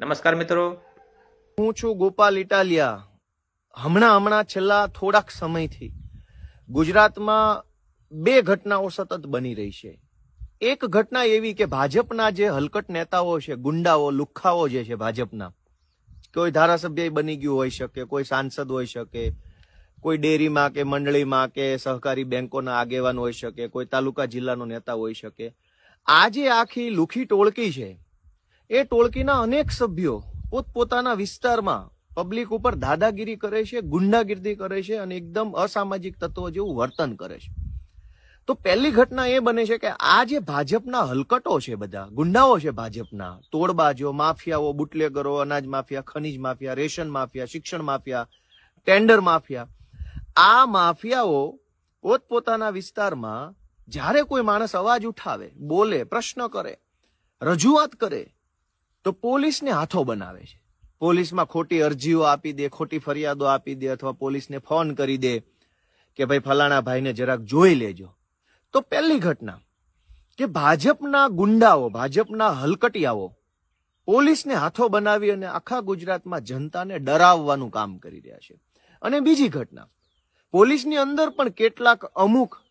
નમસ્કાર મિત્રો. હું છું ગોપાલ ઇટાલિયા. હમણાં હમણાં છેલ્લા થોડાક સમયથી ગુજરાતમાં બે ઘટનાઓ સતત બની રહી છે. એક ઘટના એવી કે ભાજપના જે હલકટ નેતાઓ છે, ગુંડાઓ, લુખ્ખાઓ જે છે ભાજપના, કોઈ ધારાસભ્ય બની ગયું હોઈ શકે, કોઈ સાંસદ હોઈ શકે, કોઈ ડેરીમાં કે મંડળીમાં કે સહકારી બેંકોના આગેવાન હોઈ શકે, કોઈ તાલુકા જિલ્લાનો નેતા હોઈ શકે. આ જે આખી લુખી ટોળકી છે. એ ટોળકીના અનેક સભ્યો પોતપોતાના વિસ્તારમાં પબ્લિક ઉપર દાદાગીરી કરે છે ગુંડાગીરી કરે છે અને એકદમ અસામાજિક તત્વો જેવું વર્તન કરે છે. તો પહેલી ઘટના એ બને છે કે આ જે ભાજપના હલકટો છે બધા, ગુંડાઓ છે ભાજપના, તોડબાજો, માફિયાઓ, બુટલેગરો, અનાજ માફિયા, ખનીજ માફિયા, રેશન માફિયા, શિક્ષણ માફિયા, ટેન્ડર માફિયા, આ માફિયાઓ પોતપોતાના વિસ્તારમાં જ્યારે કોઈ માણસ અવાજ ઉઠાવે, બોલે, પ્રશ્ન કરે, રજૂઆત કરે તો પોલીસને હાથો બનાવે છે. પોલીસમાં ખોટી અરજીઓ આપી દે, ખોટી ફરિયાદો આપી દે અથવા પોલીસને ફોન કરી દે કે ભાઈ ફલાણા ભાઈને જરાક જોઈ લેજો. તો પહેલી ઘટના કે ભાજપના ગુંડાઓ, ભાજપના હલકટિયાઓ પોલીસને હાથો બનાવી અને આખા ગુજરાતમાં જનતાને ડરાવવાનું કામ કરી રહ્યા છે. અને બીજી ઘટના, પોલીસની અંદર પણ કેટલાક અમુક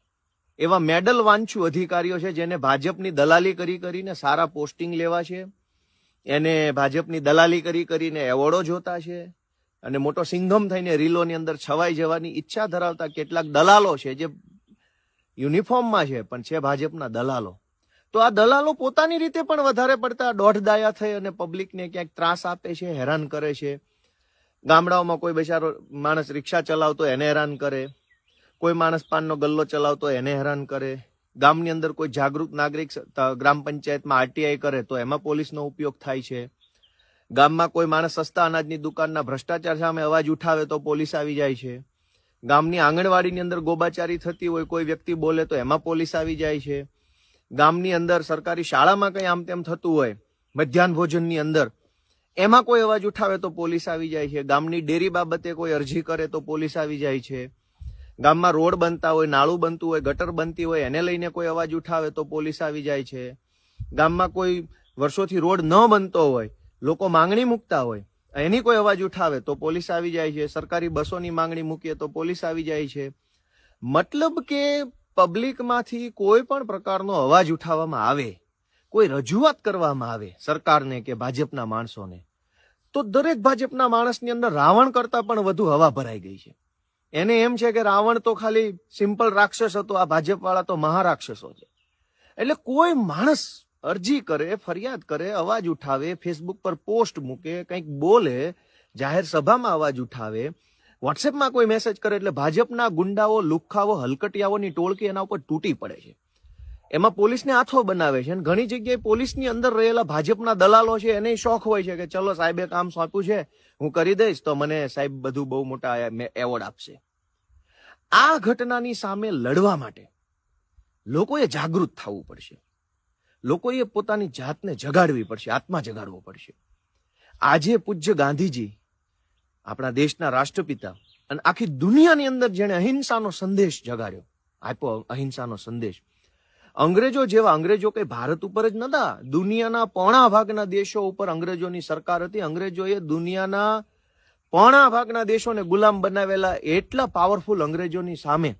એવા મેડલ વાંચુ અધિકારીઓ છે જેને ભાજપની દલાલી કરી કરીને સારા પોસ્ટિંગ લેવા છે. એને ભાજપની દલાલી કરી કરીને એવોર્ડો જોતા છે અને મોટો સિંઘમ થઈને રીલોની અંદર છવાઈ જવાની ઈચ્છા ધરાવતા કેટલાક દલાલો છે જે યુનિફોર્મમાં છે, પણ છે ભાજપના દલાલો. તો આ દલાલો પોતાની રીતે પણ વધારે પડતા દોઢ દાયા થઈ અને પબ્લિકને ક્યાંક ત્રાસ આપે છે, હેરાન કરે છે. ગામડાઓમાં કોઈ બેચારો માણસ રિક્ષા ચલાવતો એને હેરાન કરે. કોઈ માણસ પાનનો ગલ્લો ચલાવતો એને હેરાન કરે. ગામની અંદર કોઈ જાગૃત નાગરિક ગ્રામ પંચાયતમાં આરટીઆઈ કરે તો એમાં પોલીસનો ઉપયોગ થાય છે. ગામમાં કોઈ માણસ સસ્તા અનાજની દુકાનના ભ્રષ્ટાચાર સામે અવાજ ઉઠાવે તો પોલીસ આવી જાય છે. ગામની આંગણવાડીની અંદર ગોબાચારી થતી હોય, કોઈ વ્યક્તિ બોલે તો એમાં પોલીસ આવી જાય છે. ગામની અંદર સરકારી શાળામાં કંઈ આમ તેમ થતું હોય, મધ્યાહન ભોજનની અંદર, એમાં કોઈ અવાજ ઉઠાવે તો પોલીસ આવી જાય છે. ગામની ડેરી બાબતે કોઈ અરજી કરે તો પોલીસ આવી જાય છે. ગામમાં રોડ બનતા હોય, નાળું બનતું હોય, ગટર બનતી હોય, એને લઈને કોઈ અવાજ ઉઠાવે તો પોલીસ આવી જાય છે. ગામમાં કોઈ વર્ષોથી રોડ ન બનતો હોય, લોકો માંગણી મૂકતા હોય, એની કોઈ અવાજ ઉઠાવે તો પોલીસ આવી જાય છે. સરકારી બસોની માંગણી મૂકીએ તો પોલીસ આવી જાય છે. મતલબ કે પબ્લિકમાંથી કોઈ પણ પ્રકારનો અવાજ ઉઠાવવામાં આવે, કોઈ રજૂઆત કરવામાં આવે સરકારને કે ભાજપના માણસોને, તો દરેક ભાજપના માણસની અંદર રાવણ કરતા પણ વધુ હવા ભરાઈ ગઈ છે. એને એમ છે કે રાવણ તો ખાલી સિમ્પલ રાક્ષસ હતો, આ ભાજપ વાળા તો મહારાક્ષસો છે. એટલે કોઈ માણસ અરજી કરે, ફરિયાદ કરે, અવાજ ઉઠાવે ફેસબુક પર પોસ્ટ મૂકે, કંઈક બોલે, જાહેર સભામાં અવાજ ઉઠાવે વોટ્સએપમાં કોઈ મેસેજ કરે એટલે ભાજપના ગુંડાઓ, લુખ્ખાઓ, હલકટિયાઓની ટોળકી એના ઉપર તૂટી પડે છે. એમાં પોલીસને આથો બનાવે છે અને ઘણી જગ્યાએ પોલીસની અંદર રહેલા ભાજપના દલાલો છે, એને શોખ હોય છે કે ચલો સાહેબે કામ સોંપ્યું છે, હું કરી દઈશ, તો મને સાહેબ બધું બહુ મોટા એવોર્ડ આપશે. આ ઘટનાની સામે લડવા માટે લોકોએ જાગૃત થવું પડશે. લોકોએ પોતાની જાતને જગાડવી પડશે, આત્મા જગાડવો પડશે. આજે પૂજ્ય ગાંધીજી આપણા દેશના રાષ્ટ્રપિતા અને આખી દુનિયાની અંદર જેણે અહિંસાનો સંદેશ જગાડ્યો, આપ્યો અહિંસાનો સંદેશ. અંગ્રેજો જેવા અંગ્રેજો કઈ ભારત ઉપર જ નતા. દુનિયાના પોણા ભાગના દેશો ઉપર અંગ્રેજોની સરકાર હતી. અંગ્રેજોએ દુનિયાના પોણા ભાગના દેશોને ગુલામ બનાવેલા એટલા પાવરફુલ અંગ્રેજોની સામે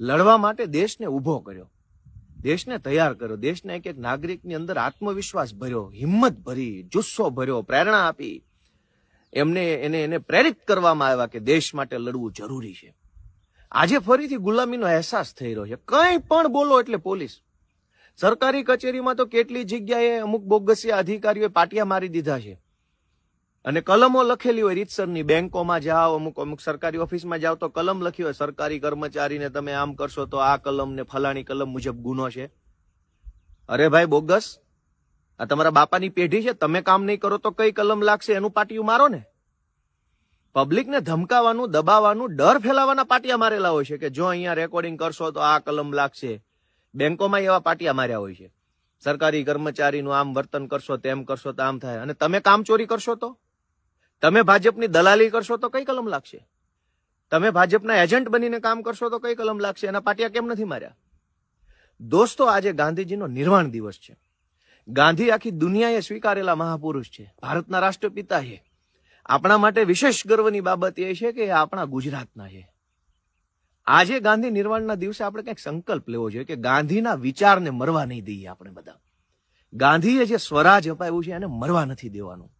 લડવા માટે દેશને ઊભો કર્યો. દેશને તૈયાર કર્યો. દેશના એક એક નાગરિકની અંદર આત્મવિશ્વાસ ભર્યો, હિંમત ભરી, જુસ્સો ભર્યો, પ્રેરણા આપી. એમને એને એને પ્રેરિત કરવામાં આવ્યા કે દેશ માટે લડવું જરૂરી છે. આજે ફરીથી ગુલામીનો અહેસાસ થઈ રહ્યો છે. કંઈ પણ બોલો એટલે પોલીસ. સરકારી કચેરીમાં તો કેટલી જગ્યાએ અમુક બોગસિયા અધિકારીઓએ પાટિયા મારી દીધા છે. અને કલમો લખેલી હોય રીતસરની. બેંકોમાં જાઓ, અમુક અમુક સરકારી ઓફિસમાં જાઓ તો કલમ લખી હોય. સરકારી કર્મચારીને તમે આમ કરશો તો આ કલમ ને ફલાણી કલમ મુજબ ગુનો છે. અરે ભાઈ બોગસ, આ તમારા બાપાની પેઢી છે. તમે કામ નહીં કરો તો કઈ કલમ લાગશે? એનું પાટિયું મારો ને. પબ્લિકને ધમકાવાનું, દબાવવાનું, ડર ફેલાવાના પાટિયા મારેલા હોય છે કે જો અહીંયા રેકોર્ડિંગ કરશો તો આ કલમ લાગશે. બેંકોમાં એવા પાટિયા માર્યા હોય છે. સરકારી કર્મચારીનું આમ વર્તન કરશો, તેમ કરશો તો આમ થાય. અને તમે કામ ચોરી કરશો તો? તમે ભાજપની દલાલી કરશો તો કઈ કલમ લાગશે? તમે ભાજપના એજન્ટ બનીને કામ કરશો તો કઈ કલમ લાગશે? એના પાટિયા કેમ નથી માર્યા? દોસ્તો, આજે ગાંધીજીનો નિર્વાણ દિવસ છે. ગાંધી આખી દુનિયાએ સ્વીકારેલા મહાપુરુષ છે. ભારતના રાષ્ટ્રપિતા છે આપણા માટે વિશેષ ગર્વની બાબત એ છે કે આપણા ગુજરાતના છે. આજે ગાંધી નિર્વાણના દિવસે આપણે કંઈક સંકલ્પ લેવો જોઈએ કે ગાંધીના વિચારને મરવા નહીં દઈએ આપણે બધા. ગાંધીએ જે સ્વરાજ અપાવ્યું છે એને મરવા નથી દેવાનું.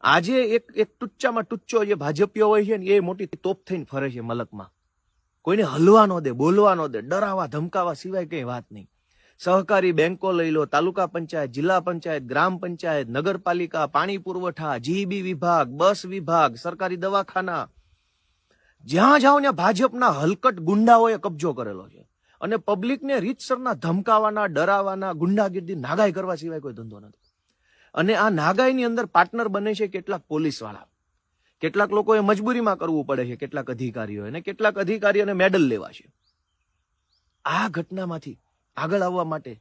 આજે એક એક ટુચ્ચામાં ટુચ્ચો જે ભાજપીઓ હોય છે ને, એ મોટી તોપ થઈને ફરે છે મલકમાં. કોઈને હલવા ન દે, બોલવા ન દે, ડરાવા, ધમકાવા સિવાય કઈ વાત નહીં. સહકારી બેંકો લઈ લો, તાલુકા પંચાયત, જિલ્લા પંચાયત, ગ્રામ પંચાયત, નગરપાલિકા, પાણી પુરવઠા, જીબી વિભાગ, બસ વિભાગ, સરકારી દવાખાના. જ્યાં જાઓ ત્યાં ભાજપના હલકટ ગુંડાઓએ કબજો કરેલો છે. અને પબ્લિકને રીતસરના ધમકાવાના, ડરાવાના, ગુંડાગીર્દી, નાગાઈ કરવા સિવાય કોઈ ધંધો નથી. અને આ નાગાઈની અંદર પાર્ટનર બને છે કેટલાક પોલીસવાળા. કેટલાક લોકોએ મજબૂરીમાં કરવું પડે છે, કેટલાક અધિકારીઓ અને કેટલાક અધિકારીઓને મેડલ લેવા છે. આ ઘટનામાંથી આગળ આવવા માટે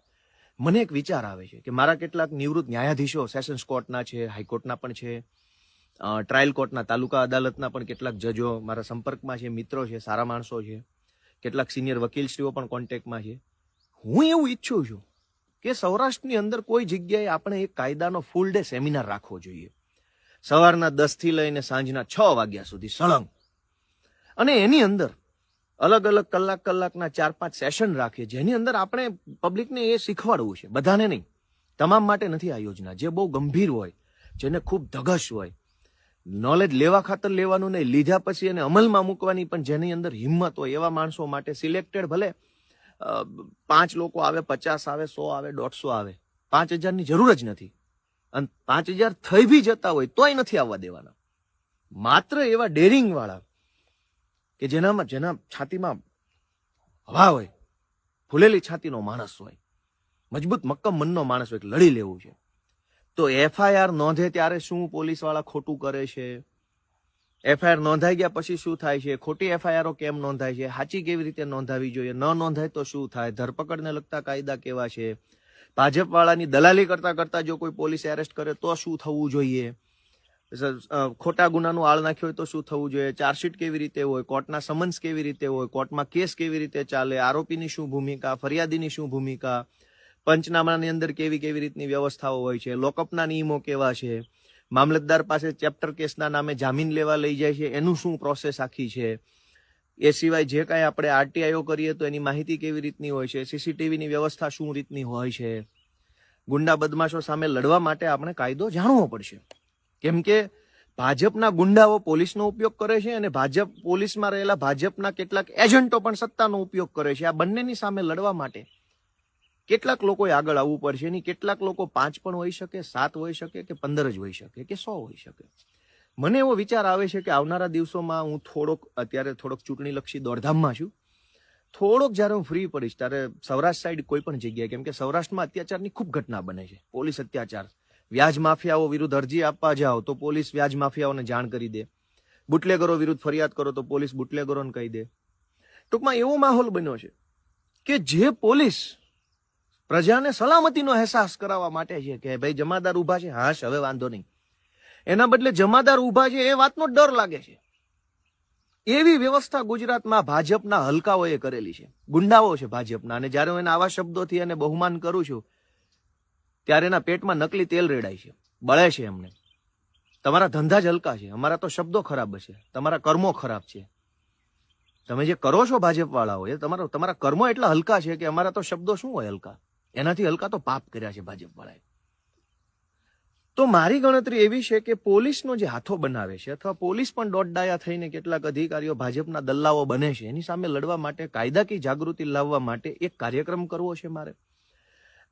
મને એક વિચાર આવે છે કે મારા કેટલાક નિવૃત્ત ન્યાયાધીશો સેશન્સ કોર્ટના છે, હાઈકોર્ટના પણ છે ટ્રાયલ કોર્ટના, તાલુકા અદાલતના પણ કેટલાક જજો મારા સંપર્કમાં છે, મિત્રો છે, સારા માણસો છે, કેટલાક સિનિયર વકીલશ્રીઓ પણ કોન્ટેક્ટમાં છે. હું એવું ઈચ્છું છું કે સૌરાષ્ટ્રની અંદર કોઈ જગ્યાએ આપણે એક કાયદાનો ફૂલ ડે સેમિનાર રાખવો જોઈએ. સવારના દસથી લઈને સાંજના છ વાગ્યા સુધી સળંગ. અને એની અંદર અલગ અલગ કલાક કલાકના ચાર પાંચ સેશન રાખીએ. જેની અંદર આપણે પબ્લિકને એ શીખવાડવું છે. બધાને નહીં. તમામ માટે નથી આ યોજના. જે બહુ ગંભીર હોય, જેને ખૂબ ધગશ હોય નોલેજ લેવા ખાતર લેવાનું નહીં, લીધા પછી એને અમલમાં મૂકવાની પણ જેની અંદર હિંમત હોય, એવા માણસો માટે સિલેક્ટેડ ભલે પાંચ લોકો આવે, પચાસ આવે, સો આવે, દોઢસો આવે. પાંચ હજારની જરૂર જ નથી. અને પાંચ હજાર થઈ બી જતા હોય, તોય નથી આવવા દેવાના. માત્ર એવા ડેરિંગ વાળા કે જેનામાં જેના છાતીમાં હવા હોય, ફૂલેલી છાતીનો માણસ હોય, મજબૂત મક્કમ મનનો માણસ હોય લડી લેવું છે. તો એફઆઈઆર નોંધે ત્યારે શું પોલીસવાળા ખોટું કરે છે? એફઆઈઆર નોંધાઈ ગયા પછી શું થાય છે? ખોટી એફઆઈઆરો કેમ નોંધાય છે? સાચી કેવી રીતે નોંધાવી જોઈએ? ન નોંધાય તો શું થાય? ધરપકડને લગતા કાયદા કેવા છે? ભાજપ વાળાની દલાલી કરતા કરતા જો કોઈ પોલીસ એરેસ્ટ કરે તો શું થવું જોઈએ? ખોટા ગુનાનું આળ નાખ્યો હોય તો શું થવું જોઈએ? ચાર્જશીટ કેવી રીતે હોય? કોર્ટના સમન્સ કેવી રીતે હોય? કોર્ટમાં કેસ કેવી રીતે ચાલે? આરોપીની શું ભૂમિકા? ફરિયાદીની શું ભૂમિકા? પંચનામાની અંદર કેવી કેવી રીતની વ્યવસ્થાઓ હોય છે? લોકઅપના નિયમો કેવા છે? મામલતદાર પાસે ચેપ્ટર કેસના નામે જામીન લેવા લઈ જાય છે? એનું શું પ્રોસેસ આખી છે? એ સિવાય જે કાંઈ આપણે આરટીઆઈઓ કરીએ તો એની માહિતી કેવી રીતની હોય છે? સીસીટીવીની વ્યવસ્થા શું રીતની હોય છે? ગુંડા બદમાશો સામે લડવા માટે આપણે કાયદો જાણવો પડશે. કેમ કે ભાજપના ગુંડાઓ પોલીસનો ઉપયોગ કરે છે અને ભાજપ પોલીસમાં રહેલા ભાજપના કેટલાક એજન્ટો પણ સત્તાનો ઉપયોગ કરે છે. આ બંનેની સામે લડવા માટે કેટલાક લોકોએ આગળ આવવું પડશે. એની કેટલાક લોકો પાંચ પણ હોઈ શકે, સાત હોઈ શકે કે પંદર જ હોઈ શકે કે સો હોઈ શકે. મને એવો વિચાર આવે છે કે આવનારા દિવસોમાં હું થોડોક અત્યારે થોડોક ચૂંટણીલક્ષી દોડધામમાં છું. થોડોક જ્યારે હું ફ્રી પડીશ ત્યારે સૌરાષ્ટ્ર સાઈડ કોઈ પણ જગ્યાએ, કેમ કે સૌરાષ્ટ્રમાં અત્યાચારની ખૂબ ઘટના બને છે. પોલીસ અત્યાચાર વ્યાજ માફિયાઓ વિરુદ્ધ અરજી આપવા જાઓ તો પોલીસ વ્યાજ માફિયાઓને જાણ કરી દે. બુટલેગરો વિરુદ્ધ ફરિયાદ કરો તો પોલીસ બુટલેગરોને કહી દે. ટૂંકમાં એવો માહોલ બન્યો છે કે જે પોલીસ પ્રજાને સલામતીનો અહેસાસ કરાવવા માટે છે કે ભાઈ જમાદાર ઊભા છે, હાશ, હવે વાંધો નહીં. એના બદલે જમાદાર ઊભા છે એ વાતનો ડર લાગે છે. એવી વ્યવસ્થા ગુજરાતમાં ભાજપના હલકાઓએ કરેલી છે. ગુંડાઓ છે ભાજપના અને જ્યારે હું એના આવા શબ્દોથી એને બહુમાન કરું છું ત્યારે એના પેટમાં નકલી તેલ રેડાય છે. બળે છે એમને. તમારા ધંધા જ હલકા છે. અમારા તો શબ્દો ખરાબ છે. તમારા કર્મો ખરાબ છે. તમે જે કરો છો ભાજપ વાળાઓ એ તમારો, તમારા કર્મો એટલા હલકા છે કે અમારા તો શબ્દો શું હોય હલકા? એનાથી હલકા તો પાપ કર્યા છે ભાજપ વાળાએ તો મારી ગણતરી એવી છે કે પોલીસનો જે હાથો બનાવે છે અથવા પોલીસ પણ દોડડાયા થઈને કેટલાક અધિકારીઓ ભાજપના દલ્લાઓ બને છે, એની સામે લડવા માટે, કાયદાકીય જાગૃતિ લાવવા માટે એક કાર્યક્રમ કરવો છે મારે.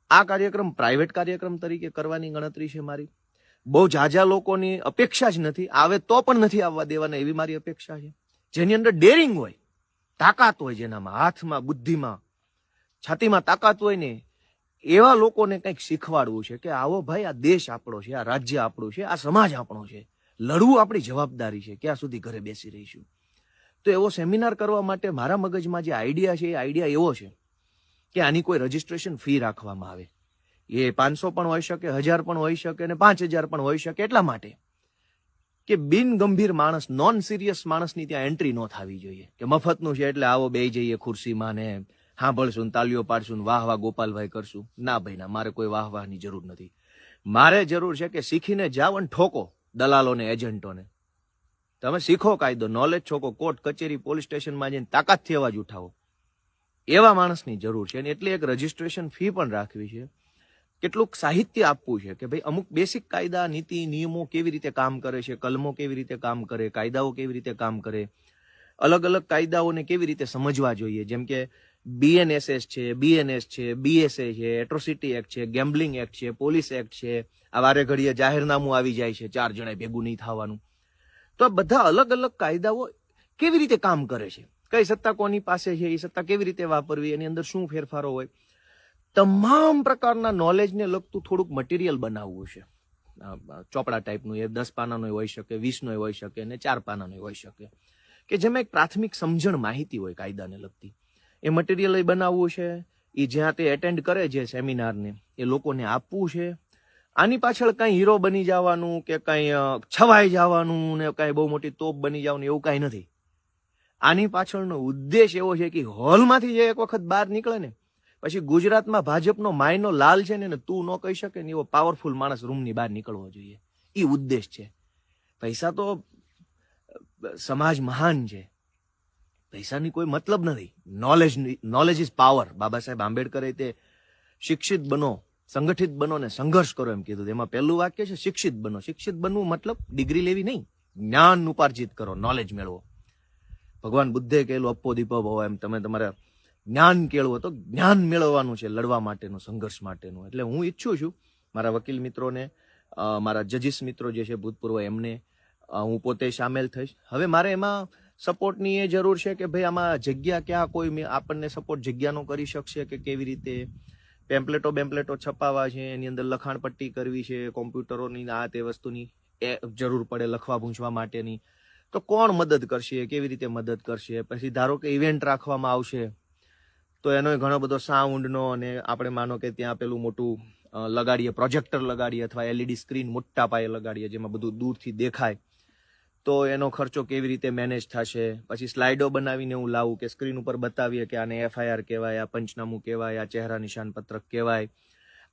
આ કાર્યક્રમ પ્રાઇવેટ કાર્યક્રમ તરીકે કરવાની ગણતરી છે મારી. બહુ ઝાઝા લોકોની અપેક્ષા જ નથી. આવે તો પણ નથી આવવા દેવાના એવી મારી અપેક્ષા છે. જેની અંદર ડેરિંગ હોય, તાકાત હોય જેનામાં, હાથમાં, બુદ્ધિમાં, છાતીમાં તાકાત હોય ને, એવા લોકોને કંઈક શીખવાડવું છે કે આવો ભાઈ, આ દેશ આપણો છે, આ રાજ્ય આપણું છે, આ સમાજ આપણો છે. લડવું આપણી જવાબદારી છે, ક્યાં સુધી ઘરે બેસી રહીશું? તો એવો સેમિનાર કરવા માટે મારા મગજમાં જે આઈડિયા છે, એ આઈડિયા એવો છે. કે આની કોઈ રજીસ્ટ્રેશન ફી રાખવામાં આવે. એ પાંચસો પણ હોઈ શકે, હજાર પણ હોઈ શકે અને પાંચ હજાર પણ હોઈ શકે એટલા માટે કે બિન ગંભીર માણસ નોન સિરિયસ માણસની ત્યાં એન્ટ્રી ન થવી જોઈએ. કે મફતનું છે એટલે આવો બે જઈએ ખુરશીમાં ને સાંભળશું તાલીઓ પાડશું વાહ વાહ ગોપાલભાઈ કરશું. ના ભાઈ, ના, મારે કોઈ વાહ વાહની જરૂર નથી. મારે જરૂર છે કે શીખીને જાઓ અને ઠોકો દલાલોને એજન્ટોને તમે શીખો કાયદો નોલેજ છોકો કોર્ટ કચેરી પોલીસ સ્ટેશનમાં જઈને તાકાતથી અવાજ ઉઠાવો. એવા માણસની જરૂર છે અને એટલે એક રજીસ્ટ્રેશન ફી પણ રાખવી છે. કેટલુંક સાહિત્ય આપવું છે કે ભાઈ અમુક બેસિક કાયદા, નીતિ, નિયમો કેવી રીતે કામ કરે છે, કલમો કેવી રીતે કામ કરે, કાયદાઓ કેવી રીતે કામ કરે, અલગ અલગ કાયદાઓને કેવી રીતે સમજવા જોઈએ? જેમ કે બીએનએસએસ છે બીએનએસ છે બીએસએ છે એટ્રોસિટી એક્ટ છે ગેમ્બલિંગ એક્ટ છે પોલીસ એક્ટ છે, આ વારે ઘડીએ જાહેરનામું આવી જાય છે, ચાર જણા ભેગું નહીં થવાનું. તો આ બધા અલગ અલગ કાયદાઓ કેવી રીતે કામ કરે છે? કઈ સત્તા કોની પાસે છે? એ સત્તા કેવી રીતે વાપરવી? એની અંદર શું ફેરફારો હોય? તમામ પ્રકારના નોલેજને લગતું થોડુંક મટીરિયલ બનાવવું છે. ચોપડા ટાઈપનું એ દસ પાનાનું હોઈ શકે વીસનો હોઈ શકે અને ચાર પાનાનું હોઈ શકે. કે જેમાં એક પ્રાથમિક સમજણ માહિતી હોય કાયદાને લગતી. એ મટીરિયલ બનાવવું છે. એ જ્યાં તે એટેન્ડ કરે છે સેમિનારને એ લોકોને આપવું છે. આની પાછળ કાંઈ હીરો બની જવાનું કે કાંઈ છવાઈ જવાનું ને કાંઈ બહુ મોટી તોપ બની જવાનું એવું કાંઈ નથી. આની પાછળનો ઉદ્દેશ એવો છે કે હોલમાંથી જે એક વખત બહાર નીકળે ને, પછી ગુજરાતમાં ભાજપનો માયનો લાલ છે ને તું ન કહી શકે ને એવો પાવરફુલ માણસ રૂમની બહાર નીકળવો જોઈએ. એ ઉદ્દેશ છે. પૈસા તો સમાજ મહાન છે. પૈસાની કોઈ મતલબ નથી. Knowledge knowledge is power Baba Saheb આંબેડકરે તે શિક્ષિત બનો, સંગઠિત બનો ને સંઘર્ષ કરો એમ કીધું. એમાં પહેલું વાક્ય છે શિક્ષિત બનો. શિક્ષિત બનવું મતલબ ડિગ્રી લેવી નહીં. જ્ઞાન ઉપાર્જિત કરો નોલેજ મેળવો. ભગવાન બુદ્ધે કહેલું, અપ્પો દીપો ભવ એમ તમે તમારે જ્ઞાન કેળવો તો જ્ઞાન મેળવવાનું છે લડવા માટેનું, સંઘર્ષ માટેનું. એટલે હું ઈચ્છું છું, મારા વકીલ મિત્રોને મારા જજીસ મિત્રો જે છે ભૂતપૂર્વ, એમને હું પોતે સામેલ થઈશ. હવે મારે એમાં સપોર્ટની એ જરૂર છે કે ભાઈ આમાં જગ્યા ક્યાં કોઈ આપણને સપોર્ટ જગ્યાનો કરી શકશે કે કેવી રીતે? પેમ્પલેટો બેમ્પલેટો છપાવવા છે, એની અંદર લખાણ પટ્ટી કરવી છે, કોમ્પ્યુટરોની આ તે વસ્તુની એ જરૂર પડે લખવા ભૂંજવા માટેની. તો કોણ મદદ કરશે? કેવી રીતે મદદ કરશે? પછી ધારો કે ઇવેન્ટ રાખવામાં આવશે, તો એનો ઘણો બધો સાઉન્ડનો અને આપણે માનો કે ત્યાં પેલું મોટું લગાડીએ પ્રોજેક્ટર લગાડીએ અથવા એલઈડી સ્ક્રીન મોટા પાયે લગાડીએ જેમાં બધું દૂરથી દેખાય, તો એનો ખર્ચો કેવી રીતે મેનેજ થશે? પછી સ્લાઇડો બનાવીને હું લાવું કે સ્ક્રીન ઉપર બતાવીએ કે આને એફઆઈઆર કહેવાય, આ પંચનામું કહેવાય, આ ચહેરા નિશાન પત્રક કહેવાય,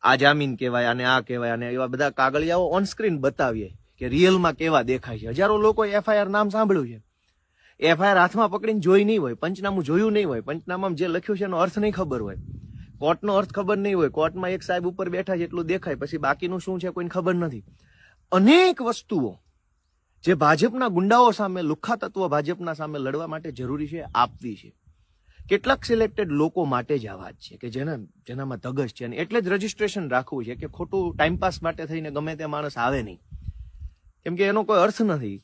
આ જામીન કહેવાય, આને આ કહેવાય અને એવા બધા કાગળિયાઓ ઓન સ્ક્રીન બતાવીએ. કે રિયલમાં કેવા દેખાય છે? હજારો લોકો એફઆઈઆર નામ સાંભળ્યું છે. એફઆઈઆર હાથમાં પકડીને જોઈ નહીં હોય, પંચનામું જોયું નહીં હોય, પંચનામામાં જે લખ્યું છે એનો અર્થ નહીં ખબર હોય. કોર્ટનો અર્થ ખબર નહીં હોય, કોર્ટમાં એક સાહેબ ઉપર બેઠા છે એટલું દેખાય, પછી બાકીનું શું છે કોઈને ખબર નથી. અનેક વસ્તુઓ જે ભાજપના ગુંડાઓ સામે, લુખ્ખા તત્વો ભાજપના સામે લડવા માટે જરૂરી છે, આપવી છે. કેટલાક સિલેક્ટેડ લોકો માટે જ આ વાત છે કે જેના, જેનામાં ધગશ છે અને એટલે જ રજીસ્ટ્રેશન રાખવું છે કે ખોટું ટાઈમપાસ માટે થઈને ગમે તે માણસ આવે નહીં. કેમ કે એનો કોઈ અર્થ નથી.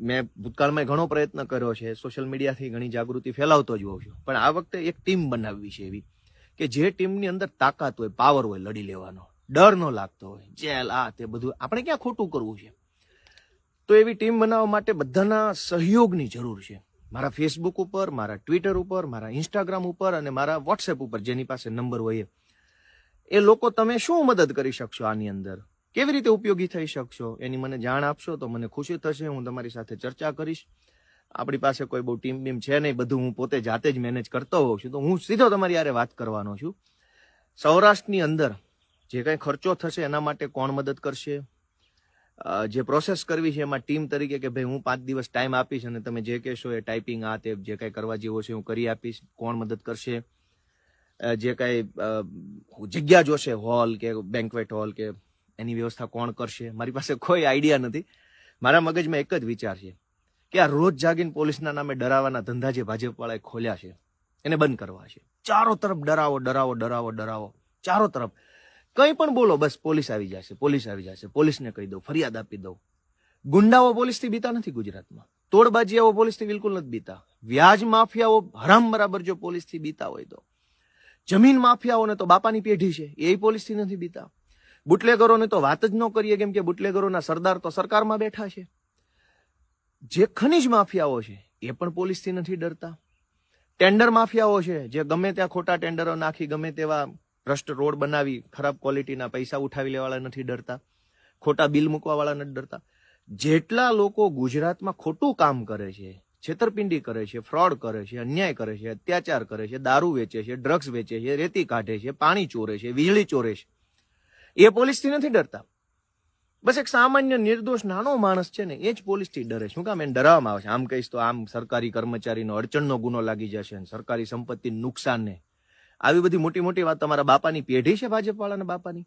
મેં ભૂતકાળમાં ઘણો પ્રયત્ન કર્યો છે સોશિયલ મીડિયાથી ઘણી જાગૃતિ ફેલાવતો જ હોઉં છું. પણ આ વખતે એક ટીમ બનાવવી છે એવી, કે જે ટીમની અંદર તાકાત હોય પાવર હોય, લડી લેવાનો. ડર ન લાગતો હોય. જેલ, આ તે બધું આપણે ક્યાં ખોટું કરવું છે? તો એવી ટીમ બનાવવા માટે બધાના સહયોગની જરૂર છે. મારા ફેસબુક ઉપર, મારા ટ્વિટર ઉપર, મારા ઇન્સ્ટાગ્રામ ઉપર અને મારા વોટ્સએપ ઉપર, જેની પાસે નંબર હોય એ. લોકો તમે શું મદદ કરી શકશો આની અંદર? કેવી રીતે ઉપયોગી થઈ શકશો? એની મને જાણ આપશો તો મને ખુશી થશે, હું તમારી સાથે ચર્ચા કરીશ. આપણી પાસે કોઈ બહુ ટીમ બીમ છે નહીં, બધું હું પોતે જાતે જ મેનેજ કરતો હોઉં છું. તો હું સીધો તમારી યારે વાત કરવાનો છું. સૌરાષ્ટ્રની અંદર જે કંઈ ખર્ચો થશે એના માટે કોણ મદદ કરશે? જે પ્રોસેસ કરવી છે એમાં ટીમ તરીકે કે ભાઈ હું પાંચ દિવસ ટાઈમ આપીશ અને તમે જે કહેશો એ ટાઈપિંગ આ તે જે કંઈ કરવા જેવો છે હું કરી આપીશ. કોણ મદદ કરશે? જે કંઈ જગ્યા જોશે હોલ કે બેન્કવેટ હોલ કે એની વ્યવસ્થા કોણ કરશે? મારી પાસે કોઈ આઈડિયા નથી. મારા મગજમાં એક જ વિચાર છે કે આ રોજ જાગીને પોલીસના નામે ડરાવાના ધંધા જે ભાજપવાળાએ ખોલ્યા છે, એને બંધ કરવા છે. ચારો તરફ ડરાવો ડરાવો ડરાવો ડરાવો. ચારો તરફ. કંઈ પણ બોલો, બસ પોલીસ આવી જશે, પોલીસ આવી જશે. પોલીસને કહી દઉં, ફરિયાદ આપી દઉં. ગુંડાઓ પોલીસથી બીતા નથી ગુજરાતમાં. તોડબાજીયાઓ પોલીસથી બિલકુલ નથી બીતા. વ્યાજ માફિયાઓ હરામ બરાબર જો પોલીસથી બીતા હોય તો. જમીન માફિયાઓને તો બાપાની પેઢી છે, એ પોલીસથી નથી બીતા. બુટલેગરોને તો વાત જ ન કરીએ કેમ કે બુટલેગરોના સરદાર તો સરકારમાં બેઠા છે. જે ખનિજ માફિયાઓ છે, એ પણ પોલીસથી નથી ડરતા. ટેન્ડર માફિયાઓ છે, જે ગમે ત્યાં ખોટા ટેન્ડરો નાખી, ગમે તેવા ભ્રષ્ટ રોડ બનાવી, ખરાબ ક્વોલિટીના પૈસા ઉઠાવી લેવાળા નથી ડરતા. ખોટા બિલ મૂકવાવાળા નથી ડરતા. જેટલા લોકો ગુજરાતમાં ખોટું કામ કરે છે, છેતરપિંડી કરે છે, ફ્રોડ કરે છે, અન્યાય કરે છે, અત્યાચાર કરે છે, દારૂ વેચે છે, ડ્રગ્સ વેચે છે, રેતી કાઢે છે, પાણી ચોરે છે, વીજળી ચોરે છે એ પોલીસથી નથી ડરતા. બસ એક સામાન્ય નિર્દોષ નાનો માણસ છે ને, એ જ પોલીસથી ડરે શું કામ એને ડરાવવામાં આવે છે? આમ કહીશ તો આમ સરકારી કર્મચારીનો અડચણનો ગુનો લાગી જશે સરકારી સંપત્તિ નુકસાનને. આવી બધી મોટી મોટી વાત તમારા બાપાની પેઢી છે ભાજપ વાળાના બાપાની?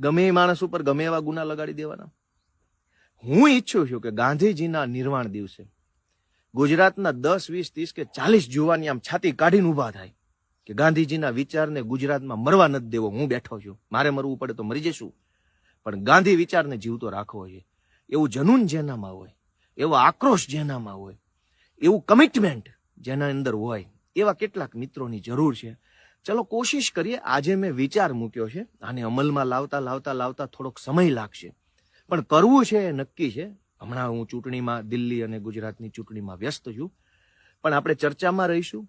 ગમે એ માણસ ઉપર ગમે એવા ગુના લગાડી દેવાના? હું ઈચ્છું છું કે ગાંધીજીના નિર્વાણ દિવસે ગુજરાતના દસ, વીસ, ત્રીસ કે ચાલીસ જુવાની આમ છાતી કાઢીને ઊભા થાય. કે ગાંધીજીના વિચારને ગુજરાતમાં મરવા નથી દેવો, હું બેઠો છું. મારે મરવું પડે તો મરી જશું. પણ ગાંધી વિચારને જીવતો રાખવો છે એવું જનૂન જેનામાં હોય, એવો આક્રોશ જેનામાં હોય, એવું કમિટમેન્ટ જેના અંદર હોય, એવા કેટલાક મિત્રોની જરૂર છે. ચલો કોશિશ કરીએ, આજે મેં વિચાર મૂક્યો છે, આને અમલમાં લાવતા લાવતા લાવતા થોડોક સમય લાગશે. પણ કરવું છે એ નક્કી છે. હમણાં હું ચૂંટણીમાં દિલ્હી અને ગુજરાતની ચૂંટણીમાં વ્યસ્ત છું. પણ આપણે ચર્ચામાં રહીશું.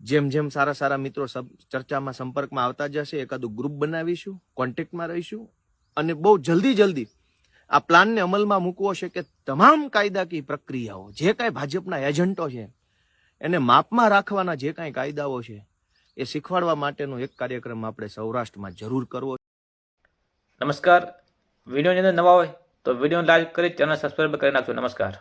જેમ જેમ સારા સારા મિત્રો ચર્ચામાં, સંપર્કમાં આવતા જશે, એકાદું ગ્રુપ બનાવીશું કોન્ટેક્ટમાં રહીશું અને બહુ જલ્દી જલ્દી આ પ્લાનને અમલમાં મૂકવો છે કે તમામ કાયદાકીય પ્રક્રિયાઓ, જે કાંઈ ભાજપના એજન્ટો છે, એને માપમાં રાખવાના જે કાંઈ કાયદાઓ છે, એ શીખવાડવા માટેનો એક કાર્યક્રમ આપણે સૌરાષ્ટ્રમાં જરૂર કરવો નમસ્કાર. વિડીયોની અંદર નવા હોય તો વીડિયો લાઈક કરી, ચેનલ સબસ્ક્રાઈબ કરી નાખજો. નમસ્કાર.